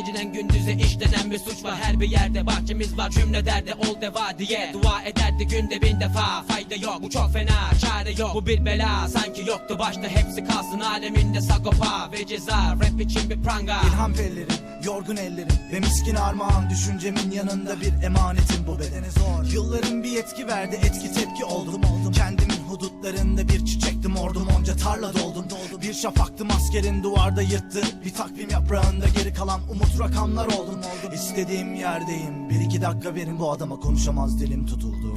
geceden gündüze işlenen bir suç var. Her bir yerde bahçemiz var cümle derde ol deva diye. Dua ederdi günde bin defa Fayda yok. Bu çok fena çare yok. Bu bir bela sanki yoktu başta. Hepsi kalsın Aleminde sagopa ve ceza. Rap için bir pranga. İlham pellerim, yorgun ellerim Ve miskin armağan. Düşüncemin yanında bir emanetim bu bedene zor. Yılların bir etki verdi etki tepki oldum oldum. Kendimin hudutlarında bir çiçektim ordum onca tarla doldum Bir şafaktım askerin duvarda yırttı. Bir takvim yaprağında geri kalan umut rakamlar oldum İstediğim yerdeyim. Bir iki dakika verin bu adama konuşamaz dilim tutuldu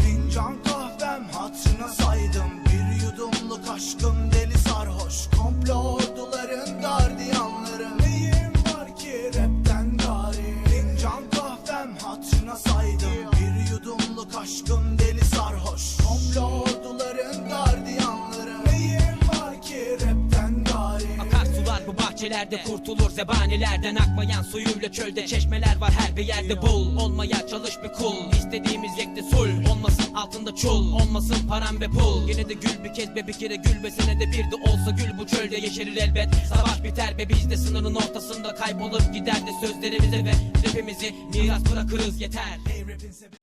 bahçelerde kurtulur zebanilerden Akmayan suyuyla çölde çeşmeler var her bir yerde bul. Olmaya çalış bir kul. İstediğimiz yekte sul. Olmasın altında çul. Olmasın param ve pul. Yine de gül bir kez be bir kere gül be senede bir de olsa gül bu çölde yeşerir elbet. Savaş biter be biz de sınırın ortasında kaybolup gider de sözlerimize ve rapimizi miras bırakırız. Yeter. Hey